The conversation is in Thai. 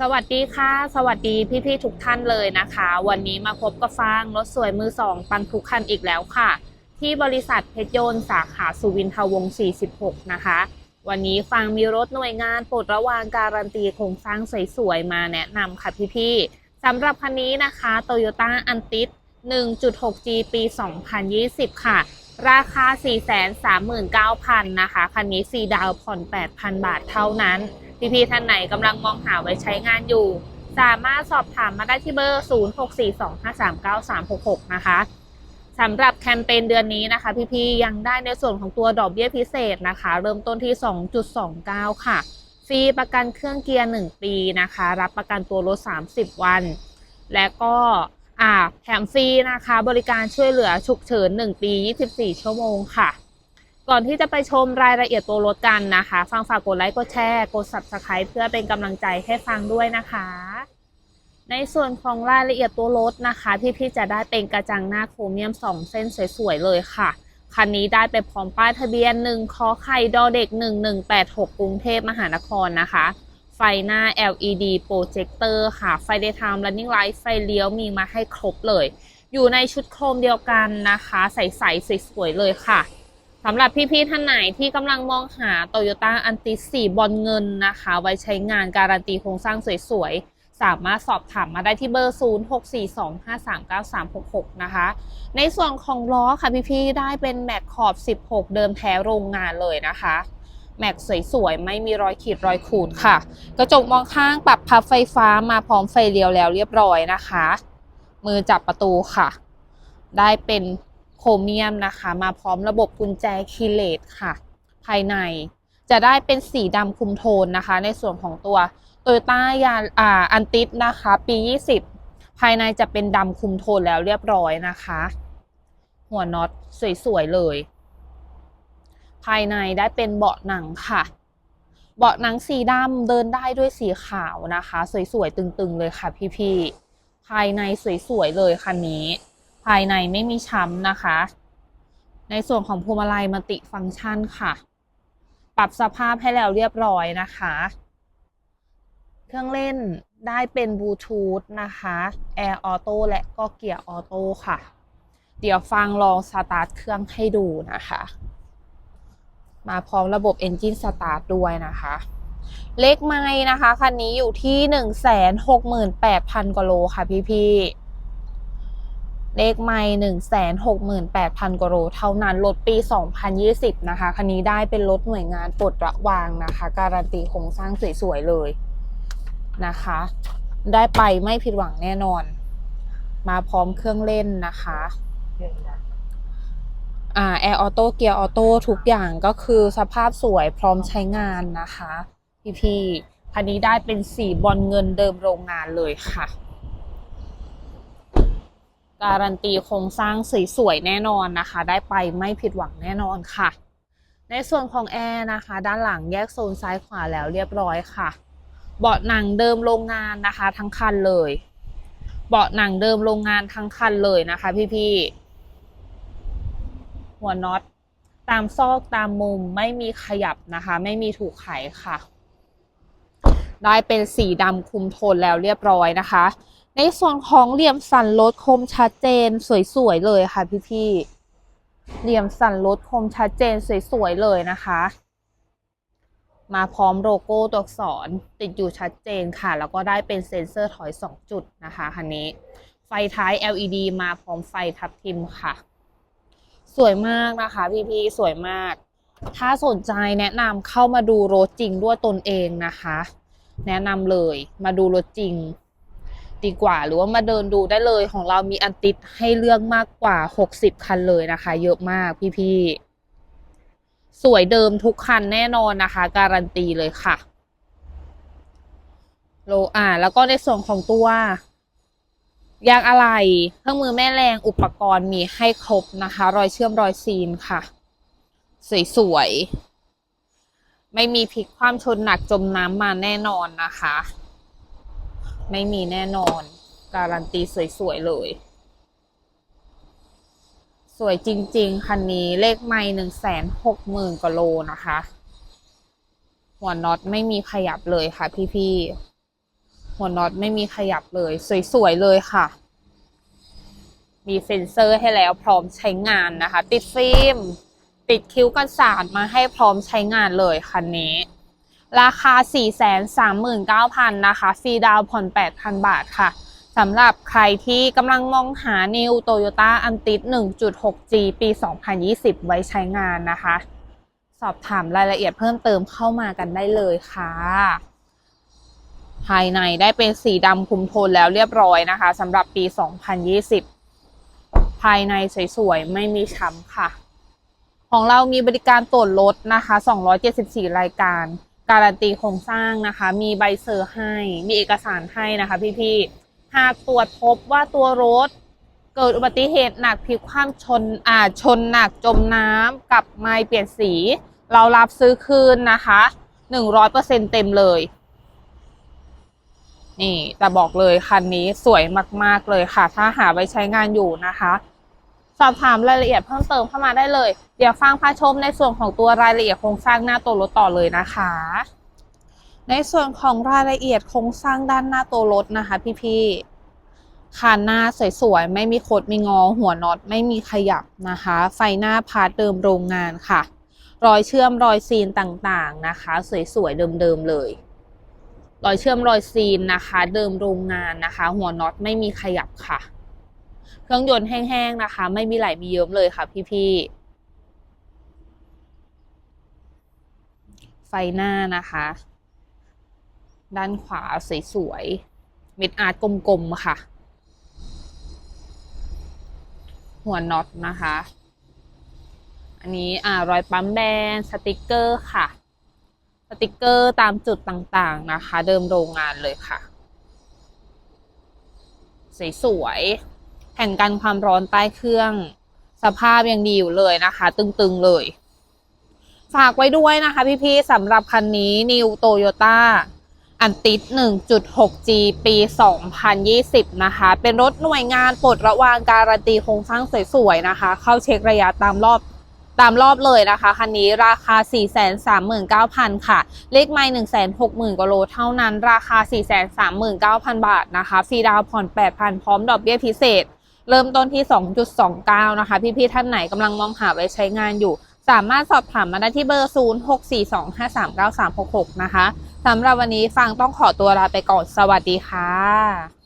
สวัสดีค่ะ สวัสดีพี่ๆทุกท่านเลยนะคะ วันนี้มาพบกับฟางรถสวยมือสองปันทุกคันอีกแล้วค่ะ ที่บริษัทเพชรยนต์สาขาสุวินทวงศ์46 นะคะ วันนี้ฟางมีรถหน่วยงานปรดระวางการันตีโครงสร้างสวยๆ มาแนะนำค่ะพี่ๆสำหรับคันนี้นะคะ Toyota a n t i s 1.6G ปี 2020 ค่ะ ราคา 439,000 นะคะ คันนี้ฟรีดาวผ่อน 8,000 บาทเท่านั้น พี่ๆท่านไหนกำลังมองหาไว้ใช้งานอยู่ สามารถสอบถามมาได้ที่เบอร์ 0642539366 นะคะสำหรับแคมเปญเดือนนี้นะคะ พี่ๆยังได้ในส่วนของตัวดอกเบี้ยพิเศษนะคะ เริ่มต้นที่ 2.29 ค่ะฟรีประกันเครื่องเกียร์ 1 ปีนะคะ รับประกันตัวรถ 30 วัน และก็อ่าแถมฟรีนะคะ บริการช่วยเหลือฉุกเฉิน 1 ปี 24 ชั่วโมงค่ะ ก่อนที่จะไปชมรายละเอียดตัวรถกันนะคะฟังฝากกดไลค์กดแชร์กด subscribe เพื่อเป็นกำลังใจให้ฟังด้วยนะคะ ในส่วนของรายละเอียดตัวรถนะคะ พี่ๆจะได้เป็นกระจังหน้าโครเมียม 2 เส้นสวยๆเลยค่ะคันนี้ได้ไปพร้อมป้ายทะเบียน1คอไข่ดอเด็ก 1186 กรุงเทพมหานครนะคะ ไฟหน้า LED โปรเจคเตอร์ค่ะ ไฟ daytime running light ไฟเลี้ยวมีมาให้ครบเลย อยู่ในชุดโครมเดียวกันนะคะ ใสๆสวยๆเลยค่ะ สำหรับพี่ๆท่านไหนที่กำลังมองหา Toyota a n t i สีบอลเงินนะคะ ไว้ใช้งานการันตีโครงสร้างสวยๆ สามารถสอบถามมาได้ที่เบอร์ 0642539366 นะคะ ในส่วนของล้อค่ะพี่ๆได้เป็นแม็กขอบ 16 เดิมแท้โรงงานเลยนะคะ แม็กสวยๆ ไม่มีรอยขีดรอยขูดค่ะ กระจกมองข้างปรับพับไฟฟ้ามาพร้อมไฟเลี้ยวแล้วเรียบร้อยนะคะ มือจับประตูค่ะ ได้เป็น โครเมียมนะคะ มาพร้อมระบบกุญแจคีเลสค่ะ ภายในจะได้เป็นสีดำคุมโทนนะคะ ในส่วนของตัวโตโยต้ายาอ่าอันติสนะคะ ปี 20 ภายในจะเป็นดำคุมโทนแล้วเรียบร้อยนะคะ หัวน็อตสวยๆเลย ภายในได้เป็นเบาะหนังค่ะ เบาะหนังสีดำเดินได้ด้วยสีขาวนะคะ สวยๆตึงๆเลยค่ะพี่ๆภายในสวยๆเลยคันนี้ ภายในไม่มีช้ำนะคะ ในส่วนของพวงมาลัยมัติฟังก์ชันค่ะ ปรับสภาพให้แล้วเรียบร้อยนะคะ เครื่องเล่นได้เป็นบลูทูธนะคะแอร์ออโต้และก็เกียร์ออโต้ค่ะ เดี๋ยวฟังลองสตาร์ทเครื่องให้ดูนะคะ มาพร้อมระบบ Engine Start ด้วยนะคะ เลขไม้นะคะ คันนี้อยู่ที่ 168,000กว่าโลค่ะพี่ๆ เลขไม้168,000กว่าโลเท่านั้นรถปี 2020 นะคะ คันนี้ได้เป็นรถหน่วยงานปลดระวางนะคะ การันตีโครงสร้างสวยๆเลยนะคะ ได้ไปไม่ผิดหวังแน่นอน มาพร้อมเครื่องเล่นนะคะอ่าแอร์ออโต้เกียร์ออโต้ทุกอย่างก็คือสภาพสวยพร้อมใช้งานนะคะ พี่พี่ๆคันนี้ได้เป็นสีบอลเงินเดิมโรงงานเลยค่ะ การันตีโครงสร้างสวยๆแน่นอนนะคะ ได้ไปไม่ผิดหวังแน่นอนค่ะ ในส่วนของแอร์นะคะ ด้านหลังแยกโซนซ้ายขวาแล้วเรียบร้อยค่ะ เบาะหนังเดิมโรงงานนะคะ ทั้งคันเลย เบาะหนังเดิมโรงงานทั้งคันเลยนะคะ พี่ๆหัวน็อตตามซอกตามมุมไม่มีขยับนะคะ ไม่มีถูกไขค่ะ ได้เป็นสีดำคุมโทนแล้วเรียบร้อยนะคะ ในส่วนของเหลี่ยมสันรถคมชัดเจนสวยๆเลยค่ะพี่ๆเหลี่ยมสันรถคมชัดเจนสวยๆเลยนะคะ มาพร้อมโลโก้ตัวอักษรติดอยู่ชัดเจนค่ะ แล้วก็ได้เป็นเซ็นเซอร์ถอย 2 จุดนะคะคันนี้ ไฟท้าย LED มาพร้อมไฟทับทิมค่ะ สวยมากนะคะพี่ๆสวยมาก ถ้าสนใจแนะนำเข้ามาดูรถจริงด้วยตนเองนะคะ แนะนำเลยมาดูรถจริง ดีกว่า หรือว่ามาเดินดูได้เลยของเรามีอันติดให้เลือกมากกว่า 60 คันเลยนะคะ เยอะมากพี่ๆ สวยเดิมทุกคันแน่นอนนะคะ การันตีเลยค่ะโลอ่า แล้วก็ในส่วนของตัวยางอะไหล่เครื่องมือแม่แรงอุปกรณ์มีให้ครบนะคะ รอยเชื่อมรอยซีนค่ะ สวยๆ ไม่มีพลิกความชนหนักจมน้ำมาแน่นอนนะคะ ไม่มีแน่นอน การันตีสวยๆเลย สวยจริง ๆ คันนี้เลขไม่หนึ่งแสนหกหมื่นกว่าโลนะคะ หัวน็อตไม่มีขยับเลยค่ะพี่ๆ หัวน็อตไม่มีขยับเลย สวยๆเลยค่ะ มีเซ็นเซอร์ให้แล้วพร้อมใช้งานนะคะ ติดฟิล์มติดคิ้วกันสาดมาให้พร้อมใช้งานเลยคันนี้ ราคา 439,000นะคะ ฟรีดาวผ่อน 8,000 บาทค่ะสำหรับใครที่กำลังมองหา New Toyota a n t i 1.6G ปี 2020 ไว้ใช้งานนะคะ สอบถามรายละเอียดเพิ่มเติมเข้ามากันได้เลยค่ะ ภายในได้เป็นสีดำคุมโทนแล้วเรียบร้อยนะคะสำหรับปี 2020 ภายในสวยๆ ไม่มีช้ำค่ะ ของเรามีบริการตรวจรถนะคะ 274 รายการ การันตีโครงสร้างนะคะ มีใบเซอร์ให้ มีเอกสารให้นะคะพี่ๆ หากตรวจพบว่าตัวรถ เกิดอุบัติเหตุหนักพลิกคว่ำชนอ่าชนหนักจมน้ำกับไม้เปลี่ยนสี เรารับซื้อคืนนะคะ100%เปอร์เซ็นต็มเลย นี่แต่บอกเลยคันนี้สวยมาก ๆ เลยค่ะ ถ้าหาไว้ใช้งานอยู่นะคะ อบถามรายละเอียดเพิ่มเติมเข้ามาได้เลย เดี๋ยวฟังพาชมในส่วนของตัวรายละเอียดโครงสร้างหน้าตัวรถต่อเลยนะคะ ในส่วนของรายละเอียดโครงสร้างด้านหน้าตัวรถนะคะ พี่ๆคานหน้าสวยๆไม่มีโคดมีงอ หัวน็อตไม่มีขยับนะคะ ไฟหน้าพาร์ทเดิมโรงงานค่ะ รอยเชื่อมรอยซีนต่างๆนะคะ สวยๆเดิมๆเลยรอยเชื่อมรอยซีนนะคะ เดิมโรงงานนะคะ หัวน็อตไม่มีขยับค่ะ เครื่องยนต์แห้งๆนะคะ ไม่มีไหลมีเยิ้มเลยค่ะพี่ๆ ไฟหน้านะคะ ด้านขวาสวยๆ เม็ดอาร์ตกลมๆ ค่ะ หัวน็อตนะคะ อันนี้อ่ารอยปั๊มแบนสติกเกอร์ค่ะสติกเกอร์ตามจุดต่างๆนะคะ เดิมโรงงานเลยค่ะ สวยๆ แผ่นกันความร้อนใต้เครื่อง สภาพยังดีอยู่เลยนะคะ ตึงๆเลย ฝากไว้ด้วยนะคะพี่ๆสำหรับคันนี้ New Toyota อันติด 1.6G ปี 2020 นะคะ เป็นรถหน่วยงานปลดระวางการันตีโครงสร้างสวยๆนะคะ เข้าเช็คระยะตามรอบตามรอบเลยนะคะ คันนี้ราคา 439,000 ค่ะ เลขไม่160,000 กว่าโลเท่านั้น ราคา 439,000 บาทนะคะ ฟรีดาวผ่อน 8,000 พร้อมดอกเบี้ยพิเศษ เริ่มต้นที่ 2.29 นะคะ พี่ๆท่านไหนกำลังมองหาไว้ใช้งานอยู่ สามารถสอบถามมาได้ที่เบอร์ 0642539366 นะคะสำหรับวันนี้ฟังต้องขอตัวลาไปก่อน สวัสดีค่ะ